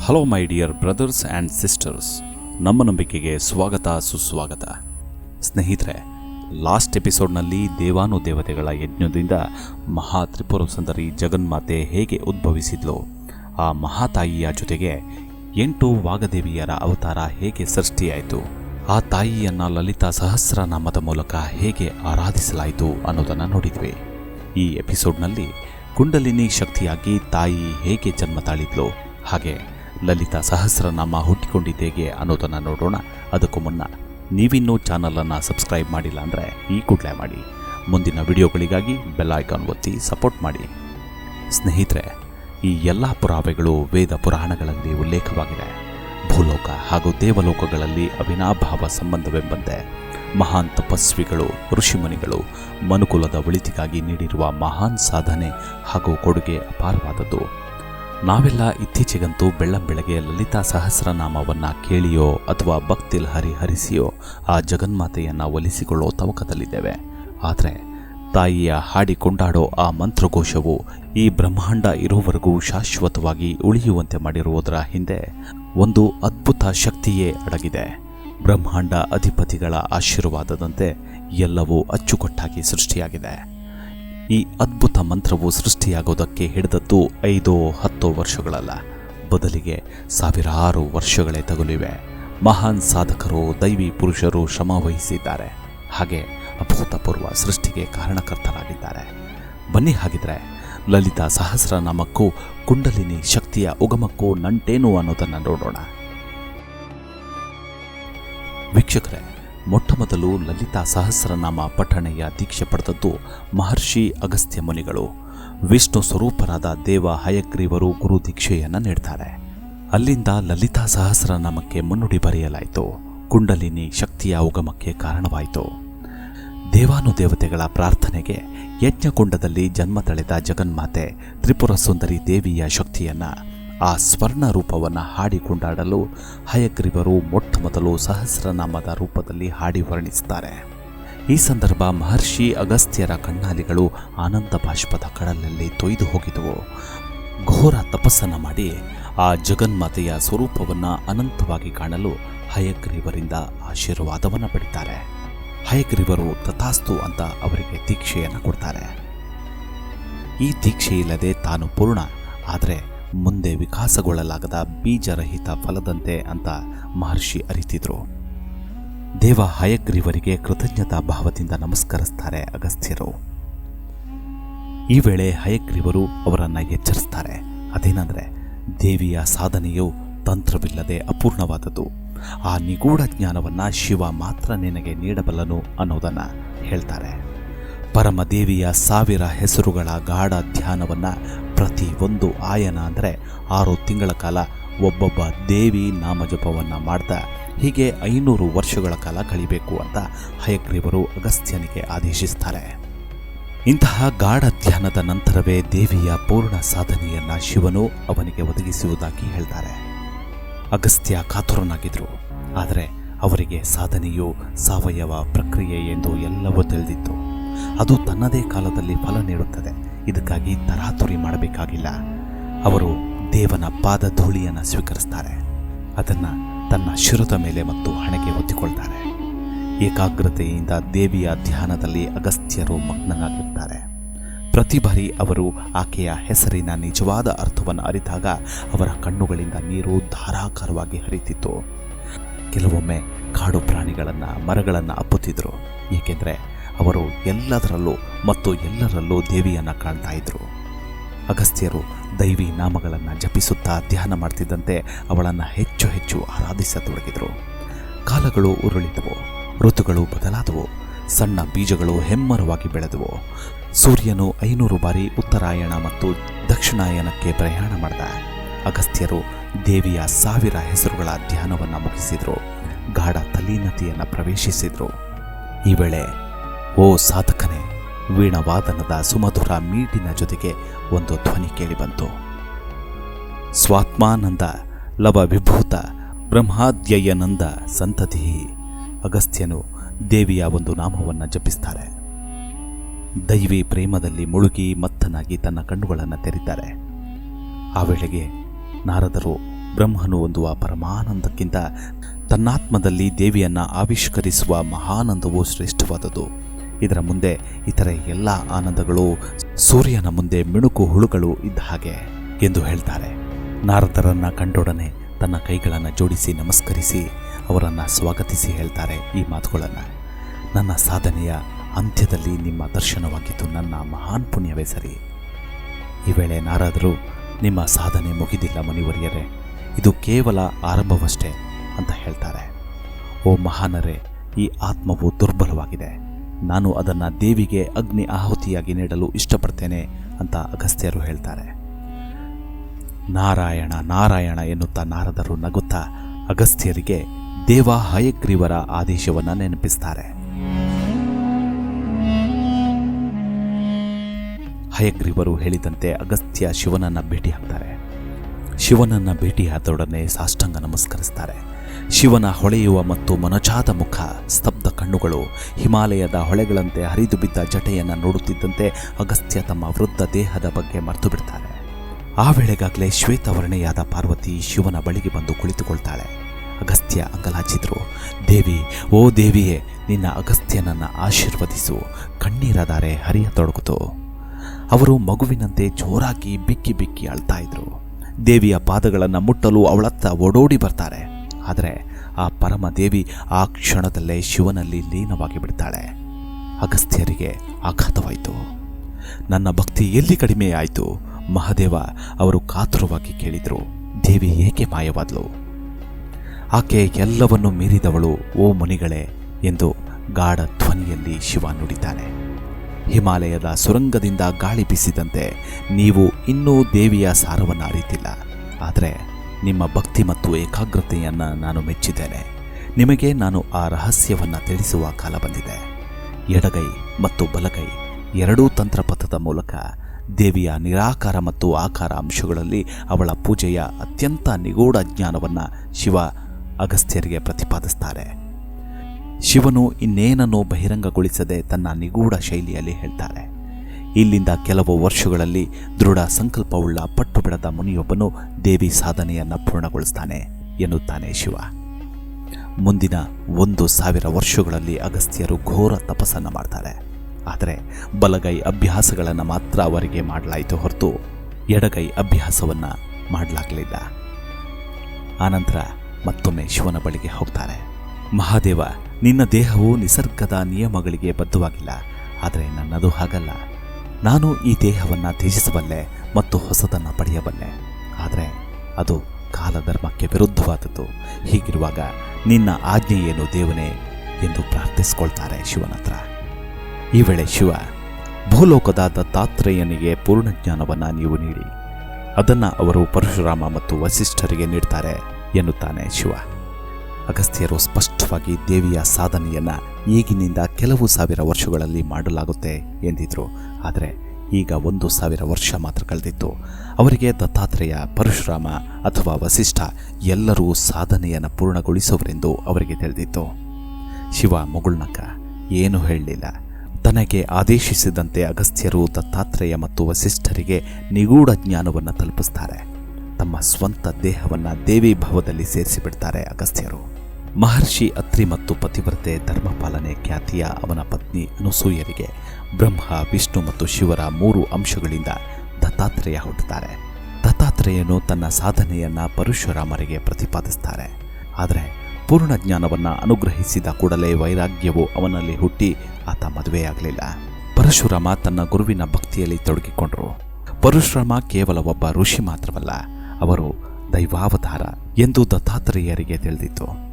Hello my dear brothers and sisters ನಮ್ಮ ನಂಬಿಕೆಗೆ ಸ್ವಾಗತ, ಸುಸ್ವಾಗತ. ಸ್ನೇಹಿತರೆ ಲಾಸ್ಟ್ ಎಪಿಸೋಡ್ನಲ್ಲಿ ದೇವಾನುದೇವತೆಗಳ ಯಜ್ಞದಿಂದ ಮಹಾ ತ್ರಿಪುರ ಸುಂದರಿ ಜಗನ್ಮಾತೆ ಹೇಗೆ ಉದ್ಭವಿಸಿದ್ಲು? ಆ ಮಹಾತಾಯಿಯ ಜೊತೆಗೆ ಎಂಟು ವಾಗದೇವಿಯರ ಅವತಾರ ಹೇಗೆ ಸೃಷ್ಟಿಯಾಯಿತು? ಆ ತಾಯಿಯನ್ನ ಲಲಿತಾ ಸಹಸ್ರನಾಮದ ಮೂಲಕ ಹೇಗೆ ಆರಾಧಿಸಲಾಯಿತು ಅನ್ನೋದನ್ನು ನೋಡಿದ್ವಿ. ಈ ಎಪಿಸೋಡ್ನಲ್ಲಿ ಕುಂಡಲಿನಿ ಶಕ್ತಿಯಾಗಿ ತಾಯಿ ಹೇಗೆ ಜನ್ಮ ತಾಳಿದ್ಲು, ಹಾಗೆ ಲಲಿತಾ ಸಹಸ್ರನಾಮ ಹುಟ್ಟಿಕೊಂಡಿದ್ದೇಗೆ ಅನ್ನೋದನ್ನು ನೋಡೋಣ. ಅದಕ್ಕೂ ಮುನ್ನ ನೀವಿನ್ನೂ ಚಾನಲನ್ನು ಸಬ್ಸ್ಕ್ರೈಬ್ ಮಾಡಿಲ್ಲ ಅಂದರೆ ಈ ಕೂಡಲೇ ಮಾಡಿ. ಮುಂದಿನ ವಿಡಿಯೋಗಳಿಗಾಗಿ ಬೆಲ್ ಐಕಾನ್ ಒತ್ತಿ ಸಪೋರ್ಟ್ ಮಾಡಿ. ಸ್ನೇಹಿತರೆ, ಈ ಎಲ್ಲ ಪುರಾವೆಗಳು ವೇದ ಪುರಾಣಗಳಲ್ಲಿ ಉಲ್ಲೇಖವಾಗಿದೆ ಭೂಲೋಕ ಹಾಗೂ ದೇವಲೋಕಗಳಲ್ಲಿ ಅವಿನಾಭಾವ ಸಂಬಂಧವೆಂಬಂತೆ ಮಹಾನ್ ತಪಸ್ವಿಗಳು, ಋಷಿಮುನಿಗಳು ಮನುಕುಲದ ಒಳಿತಿಗಾಗಿ ನೀಡಿರುವ ಮಹಾನ್ ಸಾಧನೆ ಹಾಗೂ ಕೊಡುಗೆ ಅಪಾರವಾದದ್ದು. ನಾವೆಲ್ಲ ಇತ್ತೀಚೆಗಂತೂ ಬೆಳ್ಳಂಬೆಳಗ್ಗೆ ಲಲಿತಾ ಸಹಸ್ರನಾಮವನ್ನ ಕೇಳಿಯೋ ಅಥವಾ ಭಕ್ತಿಲ್ ಹರಿಹರಿಸಿಯೋ ಆ ಜಗನ್ಮಾತೆಯನ್ನು ಒಲಿಸಿಕೊಳ್ಳೋ ತವಕದಲ್ಲಿದ್ದೇವೆ. ಆದರೆ ತಾಯಿಯ ಹಾಡಿ ಕೊಂಡಾಡೋ ಆ ಮಂತ್ರಘೋಷವು ಈ ಬ್ರಹ್ಮಾಂಡ ಇರೋವರೆಗೂ ಶಾಶ್ವತವಾಗಿ ಉಳಿಯುವಂತೆ ಮಾಡಿರುವುದರ ಹಿಂದೆ ಒಂದು ಅದ್ಭುತ ಶಕ್ತಿಯೇ ಅಡಗಿದೆ. ಬ್ರಹ್ಮಾಂಡ ಅಧಿಪತಿಗಳ ಆಶೀರ್ವಾದದಂತೆ ಎಲ್ಲವೂ ಅಚ್ಚುಕಟ್ಟಾಗಿ ಸೃಷ್ಟಿಯಾಗಿದೆ. ಈ ಅದ್ಭುತ ಮಂತ್ರವು ಸೃಷ್ಟಿಯಾಗೋದಕ್ಕೆ ಹಿಡಿದದ್ದು ಐದೋ ಹತ್ತೋ ವರ್ಷಗಳಲ್ಲ. ಬದಲಿಗೆ ಸಾವಿರಾರು ವರ್ಷಗಳೇ ತಗುಲಿವೆ. ಮಹಾನ್ ಸಾಧಕರು, ದೈವಿ ಪುರುಷರು ಶ್ರಮ ವಹಿಸಿದ್ದಾರೆ ಹಾಗೆ ಅಭೂತಪೂರ್ವ ಸೃಷ್ಟಿಗೆ ಕಾರಣಕರ್ತರಾಗಿದ್ದಾರೆ. ಬನ್ನಿ ಹಾಗಿದ್ರೆ ಲಲಿತಾ ಸಹಸ್ರನಾಮಕ್ಕೂ ಕುಂಡಲಿನಿ ಶಕ್ತಿಯ ಉಗಮಕ್ಕೂ ನಂಟೇನು ಅನ್ನೋದನ್ನು ನೋಡೋಣ. ವೀಕ್ಷಕರೇ, ಮೊಟ್ಟಮೊದಲು ಲಲಿತಾ ಸಹಸ್ರನಾಮ ಪಠಣೆಯ ದೀಕ್ಷೆ ಪಡೆದದ್ದು ಮಹರ್ಷಿ ಅಗಸ್ತ್ಯ ಮುನಿಗಳು. ವಿಷ್ಣು ಸ್ವರೂಪರಾದ ದೇವ ಹಯಗ್ರೀವರು ಗುರು ದೀಕ್ಷೆಯನ್ನು ನೀಡ್ತಾರೆ. ಅಲ್ಲಿಂದ ಲಲಿತಾ ಸಹಸ್ರನಾಮಕ್ಕೆ ಮುನ್ನುಡಿ ಬರೆಯಲಾಯಿತು. ಕುಂಡಲಿನಿ ಶಕ್ತಿಯ ಉಗಮಕ್ಕೆ ಕಾರಣವಾಯಿತು. ದೇವಾನುದೇವತೆಗಳ ಪ್ರಾರ್ಥನೆಗೆ ಯಜ್ಞಕುಂಡದಲ್ಲಿ ಜನ್ಮ ತಳೆದ ಜಗನ್ಮಾತೆ ತ್ರಿಪುರ ಸುಂದರಿ ದೇವಿಯ ಶಕ್ತಿಯನ್ನು ಆ ಸ್ವರ್ಣ ರೂಪವನ್ನು ಹಾಡಿ ಕೊಂಡಾಡಲು ಹಯಗ್ರೀವರು ಮೊಟ್ಟ ಮೊದಲು ಸಹಸ್ರನಾಮದ ರೂಪದಲ್ಲಿ ಹಾಡಿ ವರ್ಣಿಸುತ್ತಾರೆ ಈ ಸಂದರ್ಭ ಮಹರ್ಷಿ ಅಗಸ್ತ್ಯರ ಕಣ್ಣಾಲಿಗಳು ಆನಂದ ಬಾಷ್ಪದ ಕಡಲಲ್ಲಿ ತೊಯ್ದು ಹೋಗಿದವು. ಘೋರ ತಪಸ್ಸನ್ನು ಮಾಡಿ ಆ ಜಗನ್ಮಾತೆಯ ಸ್ವರೂಪವನ್ನು ಅನಂತವಾಗಿ ಕಾಣಲು ಹಯಗ್ರೀವರಿಂದ ಆಶೀರ್ವಾದವನ್ನು ಪಡಿತಾರೆ. ಹಯಗ್ರೀವರು ತಥಾಸ್ತು ಅಂತ ಅವರಿಗೆ ದೀಕ್ಷೆಯನ್ನು ಕೊಡ್ತಾರೆ. ಈ ದೀಕ್ಷೆ ಇಲ್ಲದೆ ತಾನು ಪೂರ್ಣ, ಆದರೆ ಮುಂದೆ ವಿಕಾಸಗೊಳ್ಳಲಾಗದ ಬೀಜರಹಿತ ಫಲದಂತೆ ಅಂತ ಮಹರ್ಷಿ ಅರಿತಿದ್ರು. ದೇವ ಹಯಗ್ರೀವರಿಗೆ ಕೃತಜ್ಞತಾ ಭಾವದಿಂದ ನಮಸ್ಕರಿಸ್ತಾರೆ ಅಗಸ್ತ್ಯರು. ಈ ವೇಳೆ ಹಯಗ್ರೀವರು ಅವರನ್ನು ಎಚ್ಚರಿಸ್ತಾರೆ. ಅದೇನೆಂದರೆ, ದೇವಿಯ ಸಾಧನೆಯು ತಂತ್ರವಿಲ್ಲದೆ ಅಪೂರ್ಣವಾದದ್ದು. ಆ ನಿಗೂಢ ಜ್ಞಾನವನ್ನು ಶಿವ ಮಾತ್ರ ನಿನಗೆ ನೀಡಬಲ್ಲನು ಅನ್ನೋದನ್ನು ಹೇಳ್ತಾರೆ. ಪರಮದೇವಿಯ ಸಾವಿರ ಹೆಸರುಗಳ ಗಾಢ ಧ್ಯಾನವನ್ನು ಪ್ರತಿಯೊಂದು ಆಯನ ಅಂದರೆ ಆರು ತಿಂಗಳ ಕಾಲ ಒಬ್ಬೊಬ್ಬ ದೇವಿ ನಾಮಜಪವನ್ನು ಮಾಡ್ತಾ ಹೀಗೆ ಐನೂರು ವರ್ಷಗಳ ಕಾಲ ಕಳಿಬೇಕು ಅಂತ ಹಯಗ್ರೀವರು ಅಗಸ್ತ್ಯನಿಗೆ ಆದೇಶಿಸ್ತಾರೆ. ಇಂತಹ ಗಾಢ ಧ್ಯಾನದ ನಂತರವೇ ದೇವಿಯ ಪೂರ್ಣ ಸಾಧನೆಯನ್ನು ಶಿವನು ಅವನಿಗೆ ಒದಗಿಸುವುದಾಗಿ ಹೇಳ್ತಾರೆ. ಅಗಸ್ತ್ಯ ಕಾತುರನಾಗಿದ್ದರು. ಆದರೆ ಅವರಿಗೆ ಸಾಧನೆಯು ಸಾವಯವ ಪ್ರಕ್ರಿಯೆ ಎಂದು ಎಲ್ಲವೂ ತಿಳಿದಿತ್ತು. ಅದು ತನ್ನದೇ ಕಾಲದಲ್ಲಿ ಫಲ ನೀಡುತ್ತದೆ. ಇದಕ್ಕಾಗಿ ತರಾತುರಿ ಮಾಡಬೇಕಾಗಿಲ್ಲ. ಅವರು ದೇವನ ಪಾದ ಧೂಳಿಯನ್ನು ಸ್ವೀಕರಿಸ್ತಾರೆ. ಅದನ್ನು ತನ್ನ ಶಿರದ ಮೇಲೆ ಮತ್ತು ಹಣೆಗೆ ಹೊತ್ತಿಕೊಳ್ತಾರೆ. ಏಕಾಗ್ರತೆಯಿಂದ ದೇವಿಯ ಧ್ಯಾನದಲ್ಲಿ ಅಗಸ್ತ್ಯರು ಮಗ್ನನಾಗಿರ್ತಾರೆ ಪ್ರತಿ ಬಾರಿ ಅವರು ಆಕೆಯ ಹೆಸರಿನ ನಿಜವಾದ ಅರ್ಥವನ್ನು ಅರಿತಾಗ ಅವರ ಕಣ್ಣುಗಳಿಂದ ನೀರು ಧಾರಾಕಾರವಾಗಿ ಹರಿತಿತ್ತು. ಕೆಲವೊಮ್ಮೆ ಕಾಡು ಪ್ರಾಣಿಗಳನ್ನು, ಮರಗಳನ್ನು ಅಪ್ಪುತ್ತಿದ್ದರು ಏಕೆಂದರೆ ಅವರು ಎಲ್ಲದರಲ್ಲೂ ಮತ್ತು ಎಲ್ಲರಲ್ಲೂ ದೇವಿಯನ್ನು ಕಾಣ್ತಾ ಇದ್ರು. ಅಗಸ್ತ್ಯರು ದೈವಿ ನಾಮಗಳನ್ನು ಜಪಿಸುತ್ತಾ ಧ್ಯಾನ ಮಾಡ್ತಿದ್ದಂತೆ ಅವಳನ್ನು ಹೆಚ್ಚು ಹೆಚ್ಚು ಆರಾಧಿಸತೊಡಗಿದರು. ಕಾಲಗಳು ಉರುಳಿದವು, ಋತುಗಳು ಬದಲಾದವು, ಸಣ್ಣ ಬೀಜಗಳು ಹೆಮ್ಮರವಾಗಿ ಬೆಳೆದವು. ಸೂರ್ಯನು ಐನೂರು ಬಾರಿ ಉತ್ತರಾಯಣ ಮತ್ತು ದಕ್ಷಿಣಾಯನಕ್ಕೆ ಪ್ರಯಾಣ ಮಾಡಿದ. ಅಗಸ್ತ್ಯರು ದೇವಿಯ ಸಾವಿರ ಹೆಸರುಗಳ ಧ್ಯಾನವನ್ನು ಮುಗಿಸಿದರು. ಗಾಢ ತಲೀನತೆಯನ್ನು ಪ್ರವೇಶಿಸಿದರು. ಈ ವೇಳೆ, ಓ ಸಾಧಕನೇ, ವೀಣವಾದನದ ಸುಮಧುರ ಮೀಟಿನ ಜೊತೆಗೆ ಒಂದು ಧ್ವನಿ ಕೇಳಿಬಂತು ಸ್ವಾತ್ಮಾನಂದ ಲವ ವಿಭೂತ ಬ್ರಹ್ಮಾದ್ಯಯನಂದ ಸಂತತಿ ಅಗಸ್ತ್ಯನು ದೇವಿಯ ಒಂದು ನಾಮವನ್ನು ಜಪಿಸ್ತಾರೆ. ದೈವಿ ಪ್ರೇಮದಲ್ಲಿ ಮುಳುಗಿ ಮತ್ತನಾಗಿ ತನ್ನ ಕಣ್ಣುಗಳನ್ನು ತೆರೀತಾರೆ ಆ ವೇಳೆಗೆ ನಾರದರು ಬ್ರಹ್ಮನು ಹೊಂದುವ ಪರಮಾನಂದಕ್ಕಿಂತ ತನ್ನಾತ್ಮದಲ್ಲಿ ದೇವಿಯನ್ನು ಆವಿಷ್ಕರಿಸುವ ಮಹಾನಂದವು ಶ್ರೇಷ್ಠವಾದದ್ದು. ಇದರ ಮುಂದೆ ಇತರ ಎಲ್ಲ ಆನಂದಗಳು ಸೂರ್ಯನ ಮುಂದೆ ಮಿಣುಕು ಹುಳುಗಳು ಇದ್ದ ಹಾಗೆ ಎಂದು ಹೇಳ್ತಾರೆ. ನಾರದರನ್ನ ಕಂಡೊಡನೆ ತನ್ನ ಕೈಗಳನ್ನು ಜೋಡಿಸಿ ನಮಸ್ಕರಿಸಿ ಅವರನ್ನು ಸ್ವಾಗತಿಸಿ ಹೇಳ್ತಾರೆ ಈ ಮಾತುಗಳನ್ನು. ನನ್ನ ಸಾಧನೆಯ ಅಂತ್ಯದಲ್ಲಿ ನಿಮ್ಮ ದರ್ಶನವಾಗಿದ್ದು ನನ್ನ ಮಹಾನ್ ಪುಣ್ಯವೇ ಸರಿ. ಈ ವೇಳೆ ನಾರಾದರೂ, ನಿಮ್ಮ ಸಾಧನೆ ಮುಗಿದಿಲ್ಲ ಮುನಿವರಿಯರೇ, ಇದು ಕೇವಲ ಆರಂಭವಷ್ಟೇ ಅಂತ ಹೇಳ್ತಾರೆ. ಓ ಮಹಾನರೇ, ಈ ಆತ್ಮವು ದುರ್ಬಲವಾಗಿದೆ. ನಾನು ಅದನ್ನು ದೇವಿಗೆ ಅಗ್ನಿ ಆಹುತಿಯಾಗಿ ನೀಡಲು ಇಷ್ಟಪಡ್ತೇನೆ ಅಂತ ಅಗಸ್ತ್ಯರು ಹೇಳ್ತಾರೆ. ನಾರಾಯಣ ನಾರಾಯಣ ಎನ್ನುತ್ತಾ ನಾರದರು ನಗುತ್ತಾ ಅಗಸ್ತ್ಯರಿಗೆ ದೇವ ಹಯಗ್ರೀವರ ಆದೇಶವನ್ನು ನೆನಪಿಸ್ತಾರೆ. ಹಯಗ್ರೀವರು ಹೇಳಿದಂತೆ ಅಗಸ್ತ್ಯ ಶಿವನನ್ನ ಭೇಟಿಯಾಗ್ತಾರೆ ಶಿವನನ್ನ ಭೇಟಿಯಾದೊಡನೆ ಸಾಷ್ಟಾಂಗ ನಮಸ್ಕರಿಸ್ತಾರೆ. ಶಿವನ ಹೊಳೆಯುವ ಮತ್ತು ಮನಚಾದ ಮುಖ, ಸ್ತಬ್ಧ ಕಣ್ಣುಗಳು, ಹಿಮಾಲಯದ ಹೊಳೆಗಳಂತೆ ಹರಿದು ಬಿದ್ದ ಜಟೆಯನ್ನು ನೋಡುತ್ತಿದ್ದಂತೆ ಅಗಸ್ತ್ಯ ತಮ್ಮ ವೃದ್ಧ ದೇಹದ ಬಗ್ಗೆ ಮರೆತು ಬಿಡ್ತಾರೆ. ಆ ವೇಳೆಗಾಗಲೇ ಶ್ವೇತವರ್ಣೆಯಾದ ಪಾರ್ವತಿ ಶಿವನ ಬಳಿಗೆ ಬಂದು ಕುಳಿತುಕೊಳ್ತಾಳೆ. ಅಗಸ್ತ್ಯ ಅಂಗಲಾಚಿದ್ರು, ದೇವಿ, ಓ ದೇವಿಯೇ, ನಿನ್ನ ಅಗಸ್ತ್ಯನನ್ನು ಆಶೀರ್ವದಿಸು. ಕಣ್ಣೀರದಾರೆ ಹರಿಯತೊಡಗುತ್ತು ಅವರು ಮಗುವಿನಂತೆ ಜೋರಾಗಿ ಬಿಕ್ಕಿ ಬಿಕ್ಕಿ ಅಳ್ತಾ ಇದ್ರು. ದೇವಿಯ ಪಾದಗಳನ್ನು ಮುಟ್ಟಲು ಅವಳತ್ತ ಓಡೋಡಿ ಬರ್ತಾರೆ. ಆದರೆ ಆ ಪರಮ ದೇವಿ ಆ ಕ್ಷಣದಲ್ಲೇ ಶಿವನಲ್ಲಿ ಲೀನವಾಗಿ ಬಿಡ್ತಾಳೆ. ಅಗಸ್ತ್ಯರಿಗೆ ಆಘಾತವಾಯಿತು. ನನ್ನ ಭಕ್ತಿ ಎಲ್ಲಿ ಕಡಿಮೆ ಆಯಿತು? ಮಹಾದೇವ ಅವರು ಕಾತುರವಾಗಿ ಕೇಳಿದರು. ದೇವಿ ಏಕೆ ಮಾಯವಾದಳು ಆಕೆ ಎಲ್ಲವನ್ನೂ ಮೀರಿದವಳು ಓ ಮುನಿಗಳೇ ಎಂದು ಗಾಢ ಧ್ವನಿಯಲ್ಲಿ ಶಿವ ನುಡಿತಾನೆ. ಹಿಮಾಲಯದ ಸುರಂಗದಿಂದ ಗಾಳಿ ಬೀಸಿದಂತೆ ನೀವು ಇನ್ನೂ ದೇವಿಯ ಸಾರವನ್ನು ಅರಿತಿಲ್ಲ. ಆದರೆ ನಿಮ್ಮ ಭಕ್ತಿ ಮತ್ತು ಏಕಾಗ್ರತೆಯನ್ನು ನಾನು ಮೆಚ್ಚಿದ್ದೇನೆ. ನಿಮಗೆ ನಾನು ಆ ರಹಸ್ಯವನ್ನು ತಿಳಿಸುವ ಕಾಲ ಬಂದಿದೆ. ಎಡಗೈ ಮತ್ತು ಬಲಗೈ ಎರಡೂ ತಂತ್ರಪಥದ ಮೂಲಕ ದೇವಿಯ ನಿರಾಕಾರ ಮತ್ತು ಆಕಾರ ಅಂಶಗಳಲ್ಲಿ ಅವಳ ಪೂಜೆಯ ಅತ್ಯಂತ ನಿಗೂಢ ಜ್ಞಾನವನ್ನು ಶಿವ ಅಗಸ್ತ್ಯರಿಗೆ ಪ್ರತಿಪಾದಿಸ್ತಾರೆ. ಶಿವನು ಇನ್ನೇನನ್ನು ಬಹಿರಂಗಗೊಳಿಸದೆ ತನ್ನ ನಿಗೂಢ ಶೈಲಿಯಲ್ಲಿ ಹೇಳ್ತಾರೆ. ಇಲ್ಲಿಂದ ಕೆಲವು ವರ್ಷಗಳಲ್ಲಿ ದೃಢ ಸಂಕಲ್ಪವುಳ್ಳ ಪಟ್ಟು ಬಿಡದ ಮುನಿಯೊಬ್ಬನು ದೇವಿ ಸಾಧನೆಯನ್ನು ಪೂರ್ಣಗೊಳಿಸ್ತಾನೆ ಎನ್ನುತ್ತಾನೆ ಶಿವ. ಮುಂದಿನ ಒಂದು ಸಾವಿರ ವರ್ಷಗಳಲ್ಲಿ ಅಗಸ್ತ್ಯರು ಘೋರ ತಪಸ್ಸನ್ನು ಮಾಡ್ತಾರೆ. ಆದರೆ ಬಲಗೈ ಅಭ್ಯಾಸಗಳನ್ನು ಮಾತ್ರ ಅವರಿಗೆ ಮಾಡಲಾಯಿತು ಹೊರತು ಎಡಗೈ ಅಭ್ಯಾಸವನ್ನು ಮಾಡಲಾಗಲಿಲ್ಲ. ಆನಂತರ ಮತ್ತೊಮ್ಮೆ ಶಿವನ ಬಳಿಗೆ ಹೋಗ್ತಾರೆ. ಮಹಾದೇವ ನಿನ್ನ ದೇಹವು ನಿಸರ್ಗದ ನಿಯಮಗಳಿಗೆ ಬದ್ಧವಾಗಿಲ್ಲ, ಆದರೆ ನನ್ನದು ಹಾಗಲ್ಲ. ನಾನು ಈ ದೇಹವನ್ನು ತ್ಯಜಿಸಬಲ್ಲೆ ಮತ್ತು ಹೊಸದನ್ನು ಪಡೆಯಬಲ್ಲೆ. ಆದರೆ ಅದು ಕಾಲಧರ್ಮಕ್ಕೆ ವಿರುದ್ಧವಾದದ್ದು. ಹೀಗಿರುವಾಗ ನಿನ್ನ ಆಜ್ಞೆ ದೇವನೇ ಎಂದು ಪ್ರಾರ್ಥಿಸಿಕೊಳ್ತಾರೆ ಶಿವನತ್ರ ಈ ವೇಳೆ ಶಿವ ಭೂಲೋಕದ ದತ್ತಾತ್ರೇಯನಿಗೆ ಪೂರ್ಣ ಜ್ಞಾನವನ್ನು ನೀವು ನೀಡಿ. ಅದನ್ನು ಅವರು ಪರಶುರಾಮ ಮತ್ತು ವಸಿಷ್ಠರಿಗೆ ನೀಡ್ತಾರೆ ಎನ್ನುತ್ತಾನೆ ಶಿವ. ಅಗಸ್ತ್ಯರು ಸ್ಪಷ್ಟವಾಗಿ ದೇವಿಯ ಸಾಧನೆಯನ್ನು ಈಗಿನಿಂದ ಕೆಲವು ಸಾವಿರ ವರ್ಷಗಳಲ್ಲಿ ಮಾಡಲಾಗುತ್ತೆ ಎಂದಿದ್ರು. ಆದರೆ ಈಗ ಒಂದು ಸಾವಿರ ವರ್ಷ ಮಾತ್ರ ಕಳೆದಿತ್ತು. ಅವರಿಗೆ ದತ್ತಾತ್ರೇಯ, ಪರಶುರಾಮ ಅಥವಾ ವಸಿಷ್ಠ ಎಲ್ಲರೂ ಸಾಧನೆಯನ್ನು ಪೂರ್ಣಗೊಳಿಸುವರೆಂದು ಅವರಿಗೆ ತಿಳಿದಿತ್ತು. ಶಿವ ಮುಗುಳ್ನಕ ಏನು ಹೇಳಲಿಲ್ಲ. ತನಗೆ ಆದೇಶಿಸಿದಂತೆ ಅಗಸ್ತ್ಯರು ದತ್ತಾತ್ರೇಯ ಮತ್ತು ವಸಿಷ್ಠರಿಗೆ ನಿಗೂಢ ಜ್ಞಾನವನ್ನು ತಲುಪಿಸ್ತಾರೆ. ತಮ್ಮ ಸ್ವಂತ ದೇಹವನ್ನು ದೇವಿ ಭಾವದಲ್ಲಿ ಸೇರಿಸಿಬಿಡ್ತಾರೆ ಅಗಸ್ತ್ಯರು. ಮಹರ್ಷಿ ಅತ್ರಿ ಮತ್ತು ಪತಿವ್ರತೆ ಧರ್ಮಪಾಲನೆ ಖ್ಯಾತಿಯ ಅವನ ಪತ್ನಿ ಅನುಸೂಯರಿಗೆ ಬ್ರಹ್ಮ, ವಿಷ್ಣು ಮತ್ತು ಶಿವರ ಮೂರು ಅಂಶಗಳಿಂದ ದತ್ತಾತ್ರೇಯ ಹುಟ್ಟುತ್ತಾರೆ. ದತ್ತಾತ್ರೇಯನು ತನ್ನ ಸಾಧನೆಯನ್ನು ಪರಶುರಾಮರಿಗೆ ಪ್ರತಿಪಾದಿಸ್ತಾರೆ. ಆದರೆ ಪೂರ್ಣ ಜ್ಞಾನವನ್ನು ಅನುಗ್ರಹಿಸಿದ ಕೂಡಲೇ ವೈರಾಗ್ಯವು ಅವನಲ್ಲಿ ಹುಟ್ಟಿ ಆತ ಮದುವೆಯಾಗಲಿಲ್ಲ. ಪರಶುರಾಮ ತನ್ನ ಗುರುವಿನ ಭಕ್ತಿಯಲ್ಲಿ ತೊಡಗಿಕೊಂಡರು. ಪರಶುರಾಮ ಕೇವಲ ಒಬ್ಬ ಋಷಿ ಮಾತ್ರವಲ್ಲ, ಅವರು ದೈವಾವತಾರ ಎಂದು ದತ್ತಾತ್ರೇಯರಿಗೆ ತಿಳಿದಿತ್ತು.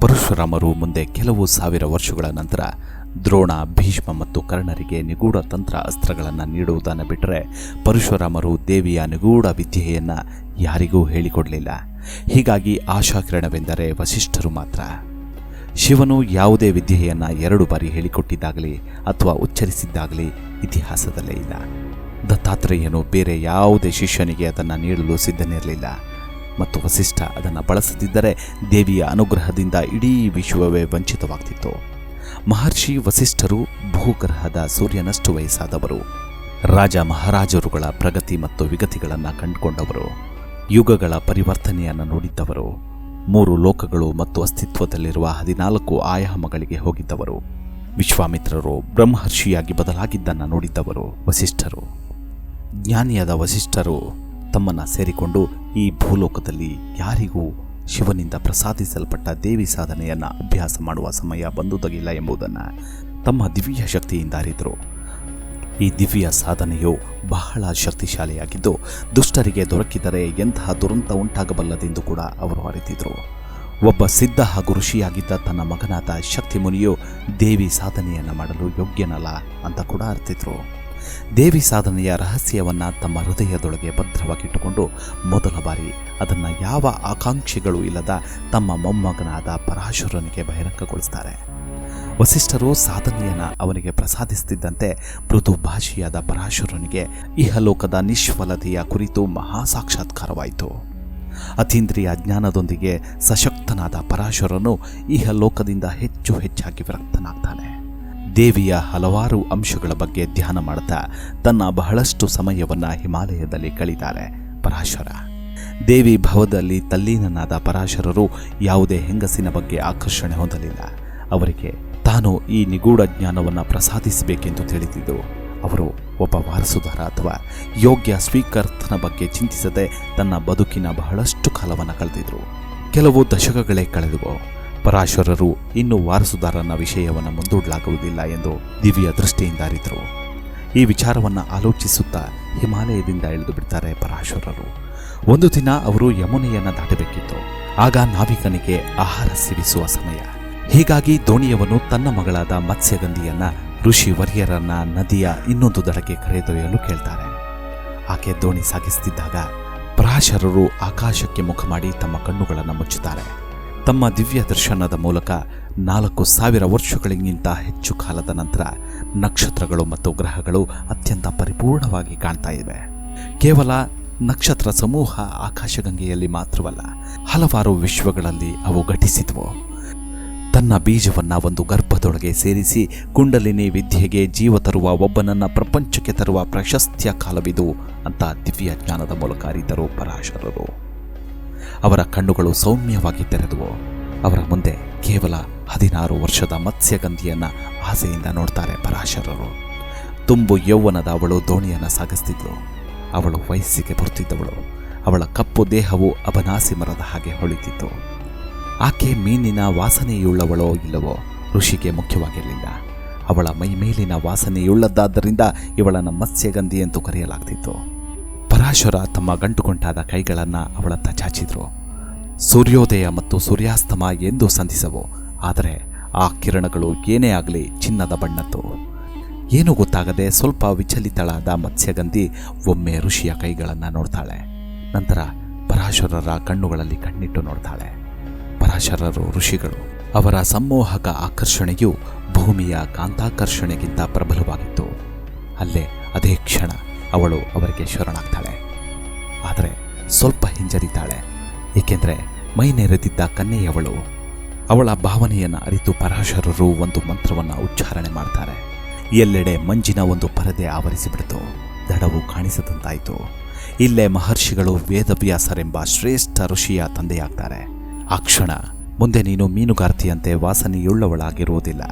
ಪರಶುರಾಮರು ಮುಂದೆ ಕೆಲವು ಸಾವಿರ ವರ್ಷಗಳ ನಂತರ ದ್ರೋಣ, ಭೀಷ್ಮ ಮತ್ತು ಕರ್ಣರಿಗೆ ನಿಗೂಢ ತಂತ್ರ ಅಸ್ತ್ರಗಳನ್ನು ನೀಡುವುದನ್ನು ಬಿಟ್ಟರೆ ಪರಶುರಾಮರು ದೇವಿಯ ನಿಗೂಢ ವಿದ್ಯೆಯನ್ನು ಯಾರಿಗೂ ಹೇಳಿಕೊಡಲಿಲ್ಲ. ಹೀಗಾಗಿ ಆಶಾಕಿರಣವೆಂದರೆ ವಸಿಷ್ಠರು ಮಾತ್ರ. ಶಿವನು ಯಾವುದೇ ವಿದ್ಯೆಯನ್ನು ಎರಡು ಬಾರಿ ಹೇಳಿಕೊಟ್ಟಿದ್ದಾಗಲಿ ಅಥವಾ ಉಚ್ಚರಿಸಿದ್ದಾಗಲಿ ಇತಿಹಾಸದಲ್ಲೇ ಇಲ್ಲ. ದತ್ತಾತ್ರೇಯನು ಬೇರೆ ಯಾವುದೇ ಶಿಷ್ಯನಿಗೆ ಅದನ್ನು ನೀಡಲು ಸಿದ್ಧನಿರಲಿಲ್ಲ. ಮತ್ತು ವಸಿಷ್ಠ ಅದನ್ನು ಬಳಸದಿದ್ದರೆ ದೇವಿಯ ಅನುಗ್ರಹದಿಂದ ಇಡೀ ವಿಶ್ವವೇ ವಂಚಿತವಾಗ್ತಿತ್ತು. ಮಹರ್ಷಿ ವಸಿಷ್ಠರು ಭೂಗ್ರಹದ ಸೂರ್ಯನಷ್ಟು ವಯಸ್ಸಾದವರು. ರಾಜ ಮಹಾರಾಜರುಗಳ ಪ್ರಗತಿ ಮತ್ತು ವಿಗತಿಗಳನ್ನು ಕಂಡುಕೊಂಡವರು. ಯುಗಗಳ ಪರಿವರ್ತನೆಯನ್ನು ನೋಡಿದ್ದವರು. ಮೂರು ಲೋಕಗಳು ಮತ್ತು ಅಸ್ತಿತ್ವದಲ್ಲಿರುವ ಹದಿನಾಲ್ಕು ಆಯಾಮಗಳಿಗೆ ಹೋಗಿದ್ದವರು. ವಿಶ್ವಾಮಿತ್ರರು ಬ್ರಹ್ಮರ್ಷಿಯಾಗಿ ಬದಲಾಗಿದ್ದನ್ನು ನೋಡಿದ್ದವರು ವಸಿಷ್ಠರು. ಜ್ಞಾನಿಯಾದ ವಸಿಷ್ಠರು ತಮ್ಮನ್ನು ಸೇರಿಕೊಂಡು ಈ ಭೂಲೋಕದಲ್ಲಿ ಯಾರಿಗೂ ಶಿವನಿಂದ ಪ್ರಸಾದಿಸಲ್ಪಟ್ಟ ದೇವಿ ಸಾಧನೆಯನ್ನು ಅಭ್ಯಾಸ ಮಾಡುವ ಸಮಯ ಬಂದುದಗಿಲ್ಲ ಎಂಬುದನ್ನು ತಮ್ಮ ದಿವ್ಯ ಶಕ್ತಿಯಿಂದ ಅರಿತರು. ಈ ದಿವ್ಯ ಸಾಧನೆಯು ಬಹಳ ಶಕ್ತಿಶಾಲಿಯಾಗಿದ್ದು ದುಷ್ಟರಿಗೆ ದೊರಕಿದರೆ ಎಂತಹ ದುರಂತ ಉಂಟಾಗಬಲ್ಲದೆಂದು ಕೂಡ ಅವರು ಅರಿತಿದ್ರು. ಒಬ್ಬ ಸಿದ್ಧ ಹಾಗೂ ಋಷಿಯಾಗಿದ್ದ ತನ್ನ ಮಗನಾದ ಶಕ್ತಿ ಮುನಿಯು ದೇವಿ ಸಾಧನೆಯನ್ನು ಮಾಡಲು ಯೋಗ್ಯನಲ್ಲ ಅಂತ ಕೂಡ ಅರ್ತಿದ್ರು. ದೇವಿ ಸಾಧನೆಯ ರಹಸ್ಯವನ್ನು ತಮ್ಮ ಹೃದಯದೊಳಗೆ ಭದ್ರವಾಗಿಟ್ಟುಕೊಂಡು ಮೊದಲ ಬಾರಿ ಅದನ್ನು ಯಾವ ಆಕಾಂಕ್ಷೆಗಳು ಇಲ್ಲದ ತಮ್ಮ ಮೊಮ್ಮಗನಾದ ಪರಾಶುರನಿಗೆ ಬಹಿರಂಗಗೊಳಿಸ್ತಾರೆ. ವಸಿಷ್ಠರು ಸಾಧನೆಯನ್ನು ಅವನಿಗೆ ಪ್ರಸಾದಿಸುತ್ತಿದ್ದಂತೆ ಮೃದು ಭಾಷೆಯಾದ ಪರಾಶುರನಿಗೆ ಇಹಲೋಕದ ನಿಷ್ಫಲತೆಯ ಕುರಿತು ಮಹಾ ಸಾಕ್ಷಾತ್ಕಾರವಾಯಿತು. ಅತೀಂದ್ರಿಯ ಜ್ಞಾನದೊಂದಿಗೆ ಸಶಕ್ತನಾದ ಪರಾಶುರನು ಇಹಲೋಕದಿಂದ ಹೆಚ್ಚು ಹೆಚ್ಚಾಗಿ ವಿರಕ್ತನಾಗ್ತಾನೆ. ದೇವಿಯ ಹಲವಾರು ಅಂಶಗಳ ಬಗ್ಗೆ ಧ್ಯಾನ ಮಾಡುತ್ತಾ ತನ್ನ ಬಹಳಷ್ಟು ಸಮಯವನ್ನು ಹಿಮಾಲಯದಲ್ಲಿ ಕಳೀತಾರೆ ಪರಾಶರ. ದೇವಿ ಭವದಲ್ಲಿ ತಲ್ಲೀನನಾದ ಪರಾಶರರು ಯಾವುದೇ ಹೆಂಗಸಿನ ಬಗ್ಗೆ ಆಕರ್ಷಣೆ ಹೊಂದಲಿಲ್ಲ. ಅವರಿಗೆ ತಾನು ಈ ನಿಗೂಢ ಜ್ಞಾನವನ್ನು ಪ್ರಸಾದಿಸಬೇಕೆಂದು ತಿಳಿದಿದ್ದು, ಅವರು ಒಬ್ಬ ವಾರಸುದಾರ ಅಥವಾ ಯೋಗ್ಯ ಸ್ವೀಕರ್ತನ ಬಗ್ಗೆ ಚಿಂತಿಸದೆ ತನ್ನ ಬದುಕಿನ ಬಹಳಷ್ಟು ಕಾಲವನ್ನು ಕಳೆದಿದ್ರು. ಕೆಲವು ದಶಕಗಳೇ ಕಳೆದುವು ಪರಾಶರರು ಇನ್ನು ವಾರಸುದಾರನ ವಿಷಯವನ್ನು ಮುಂದೂಡಲಾಗುವುದಿಲ್ಲ ಎಂದು ದಿವ್ಯ ದೃಷ್ಟಿಯಿಂದ ಅರಿತರು. ಈ ವಿಚಾರವನ್ನು ಆಲೋಚಿಸುತ್ತಾ ಹಿಮಾಲಯದಿಂದ ಇಳಿದು ಬಿಡ್ತಾರೆ ಪರಾಶರರು ಒಂದು ದಿನ ಅವರು ಯಮುನೆಯನ್ನು ದಾಟಬೇಕಿತ್ತು. ಆಗ ನಾವಿಕನಿಗೆ ಆಹಾರ ಸೇವಿಸುವ ಸಮಯ. ಹೀಗಾಗಿ ದೋಣಿಯವನು ತನ್ನ ಮಗಳಾದ ಮತ್ಸ್ಯಗಂಧಿಯನ್ನ, ಋಷಿ ವರ್ಯರನ್ನ ನದಿಯ ಇನ್ನೊಂದು ದಡಕ್ಕೆ ಕರೆದೊಯ್ಯಲು ಕೇಳ್ತಾರೆ. ಆಕೆ ದೋಣಿ ಸಾಗಿಸುತ್ತಿದ್ದಾಗ ಪರಾಶರರು ಆಕಾಶಕ್ಕೆ ಮುಖ ಮಾಡಿ ತಮ್ಮ ಕಣ್ಣುಗಳನ್ನು ಮುಚ್ಚುತ್ತಾರೆ. ತಮ್ಮ ದಿವ್ಯ ದರ್ಶನದ ಮೂಲಕ ನಾಲ್ಕು ಸಾವಿರ ವರ್ಷಗಳಿಗಿಂತ ಹೆಚ್ಚು ಕಾಲದ ನಂತರ ನಕ್ಷತ್ರಗಳು ಮತ್ತು ಗ್ರಹಗಳು ಅತ್ಯಂತ ಪರಿಪೂರ್ಣವಾಗಿ ಕಾಣ್ತಾ ಇವೆ. ಕೇವಲ ನಕ್ಷತ್ರ ಸಮೂಹ ಆಕಾಶಗಂಗೆಯಲ್ಲಿ ಮಾತ್ರವಲ್ಲ, ಹಲವಾರು ವಿಶ್ವಗಳಲ್ಲಿ ಅವು ಘಟಿಸಿದವು. ತನ್ನ ಬೀಜವನ್ನು ಒಂದು ಗರ್ಭದೊಳಗೆ ಸೇರಿಸಿ ಕುಂಡಲಿನಿ ವಿದ್ಯೆಗೆ ಜೀವ ತರುವ ಒಬ್ಬನನ್ನ ಪ್ರಪಂಚಕ್ಕೆ ತರುವ ಪ್ರಶಸ್ತ್ಯ ಕಾಲವಿದು ಅಂತ ದಿವ್ಯ ಜ್ಞಾನದ ಮೂಲಕ ಅರಿತರು ಪರಾಶರರು. ಅವರ ಕಣ್ಣುಗಳು ಸೌಮ್ಯವಾಗಿ ತೆರೆದುವು. ಅವರ ಮುಂದೆ ಕೇವಲ ಹದಿನಾರು ವರ್ಷದ ಮತ್ಸ್ಯಗಂಧಿಯನ್ನು ಆಸೆಯಿಂದ ನೋಡ್ತಾರೆ ಪರಾಶರರು. ತುಂಬು ಯೌವನದ ಅವಳು ದೋಣಿಯನ್ನು ಸಾಗಿಸ್ತಿದ್ಳು ಅವಳು ವಯಸ್ಸಿಗೆ ಬರುತ್ತಿದ್ದವಳು ಅವಳ ಕಪ್ಪು ದೇಹವು ಅಬನಾಸಿ ಮರದ ಹಾಗೆ ಹೊಳಿತಿತ್ತು. ಆಕೆ ಮೀನಿನ ವಾಸನೆಯುಳ್ಳವಳೋ ಇಲ್ಲವೋ ಋಷಿಗೆ ಮುಖ್ಯವಾಗಿರಲಿಲ್ಲ. ಅವಳ ಮೈಮೇಲಿನ ವಾಸನೆಯುಳ್ಳದ್ದಾದ್ದರಿಂದ ಇವಳನ್ನು ಮತ್ಸ್ಯಗಂಧಿ ಎಂದು ಕರೆಯಲಾಗ್ತಿತ್ತು. ಪರಾಶರ ತಮ್ಮ ಗಂಟುಗೊಂಟಾದ ಕೈಗಳನ್ನು ಅವಳತ್ತ ಚಾಚಿದ್ರು. ಸೂರ್ಯೋದಯ ಮತ್ತು ಸೂರ್ಯಾಸ್ತಮ ಎಂದು ಸಂಧಿಸವು, ಆದರೆ ಆ ಕಿರಣಗಳು ಏನೇ ಆಗಲಿ ಚಿನ್ನದ ಬಣ್ಣದ್ದು. ಏನೂ ಗೊತ್ತಾಗದೆ ಸ್ವಲ್ಪ ವಿಚಲಿತಳಾದ ಮತ್ಸ್ಯಗಂಧಿ ಒಮ್ಮೆ ಋಷಿಯ ಕೈಗಳನ್ನು ನೋಡ್ತಾಳೆ. ನಂತರ ಪರಾಶರರ ಕಣ್ಣುಗಳಲ್ಲಿ ಕಣ್ಣಿಟ್ಟು ನೋಡ್ತಾಳೆ. ಪರಾಶರರು ಋಷಿಗಳು, ಅವರ ಸಮ್ಮೋಹಕ ಆಕರ್ಷಣೆಯು ಭೂಮಿಯ ಕಾಂತಾಕರ್ಷಣೆಗಿಂತ ಪ್ರಬಲವಾಗಿತ್ತು. ಅಲ್ಲೇ ಅದೇ ಕ್ಷಣ ಅವಳು ಅವರಿಗೆ ಶರಣಾಗ್ತಾಳೆ. ಆದರೆ ಸ್ವಲ್ಪ ಹಿಂಜರಿತಾಳೆ, ಏಕೆಂದರೆ ಮೈ ನೆರೆದಿದ್ದ ಕನ್ನೆಯವಳು ಅವಳ ಭಾವನೆಯನ್ನು ಅರಿತು ಪರಾಶರರು ಒಂದು ಮಂತ್ರವನ್ನು ಉಚ್ಚಾರಣೆ ಮಾಡ್ತಾರೆ. ಎಲ್ಲೆಡೆ ಮಂಜಿನ ಒಂದು ಪರದೆ ಆವರಿಸಿಬಿಡ್ತು, ದಡವು ಕಾಣಿಸದಂತಾಯಿತು. ಇಲ್ಲೇ ಮಹರ್ಷಿಗಳು ವೇದವ್ಯಾಸರೆಂಬ ಶ್ರೇಷ್ಠ ಋಷಿಯ ತಂದೆಯಾಗ್ತಾರೆ. ಆ ಕ್ಷಣ ಮುಂದೆ ನೀನು ಮೀನುಗಾರ್ತಿಯಂತೆ ವಾಸನೆಯುಳ್ಳವಳಾಗಿರುವುದಿಲ್ಲ.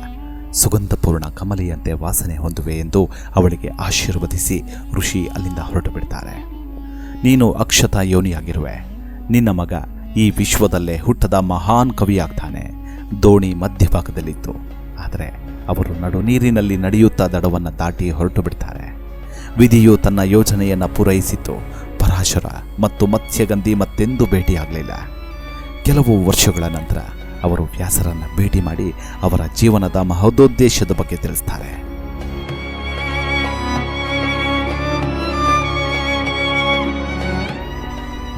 ಸುಗಂಧಪೂರ್ಣ ಕಮಲೆಯಂತೆ ವಾಸನೆ ಹೊಂದುವೆ ಎಂದು ಅವಳಿಗೆ ಆಶೀರ್ವದಿಸಿ ಋಷಿ ಅಲ್ಲಿಂದ ಹೊರಟು ಬಿಡ್ತಾರೆ ನೀನು ಅಕ್ಷತ ಯೋನಿಯಾಗಿರುವೆ. ನಿನ್ನ ಮಗ ಈ ವಿಶ್ವದಲ್ಲೇ ಹುಟ್ಟದ ಮಹಾನ್ ಕವಿಯಾಗ್ತಾನೆ. ದೋಣಿ ಮಧ್ಯಭಾಗದಲ್ಲಿತ್ತು. ಆದರೆ ಅವರು ನಡು ನೀರಿನಲ್ಲಿ ನಡೆಯುತ್ತಾ ದಡವನ್ನು ದಾಟಿ ಹೊರಟು ಬಿಡ್ತಾರೆ ವಿಧಿಯು ತನ್ನ ಯೋಜನೆಯನ್ನು ಪೂರೈಸಿತು ಪರಾಶರ ಮತ್ತು ಮತ್ಸ್ಯಗಂಧಿ ಮತ್ತೆಂದೂ ಭೇಟಿಯಾಗಲಿಲ್ಲ. ಕೆಲವು ವರ್ಷಗಳ ನಂತರ ಅವರು ವ್ಯಾಸರನ್ನ ಭೇಟಿ ಮಾಡಿ ಅವರ ಜೀವನದ ಮಹದೋದ್ದೇಶದ ಬಗ್ಗೆ ತಿಳಿಸ್ತಾರೆ.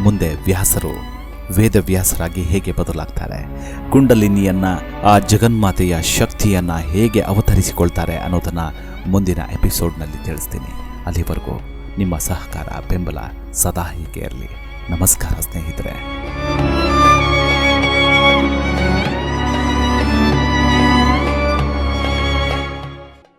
ಮುಂದೆ ವ್ಯಾಸರು ವೇದವ್ಯಾಸರಾಗಿ ಹೇಗೆ ಬದಲಾಗ್ತಾರೆ? ಕುಂಡಲಿನಿಯನ್ನ, ಆ ಜಗನ್ಮಾತೆಯ ಶಕ್ತಿಯನ್ನ ಹೇಗೆ ಅವತರಿಸಿಕೊಳ್ತಾರೆ ಅನ್ನೋದನ್ನ ಮುಂದಿನ ಎಪಿಸೋಡ್ನಲ್ಲಿ ತಿಳಿಸ್ತೀನಿ. ಅಲ್ಲಿವರೆಗೂ ನಿಮ್ಮ ಸಹಕಾರ, ಬೆಂಬಲ ಸದಾ ಹೀಗೆ ಇರಲಿ. ನಮಸ್ಕಾರ ಸ್ನೇಹಿತರೆ.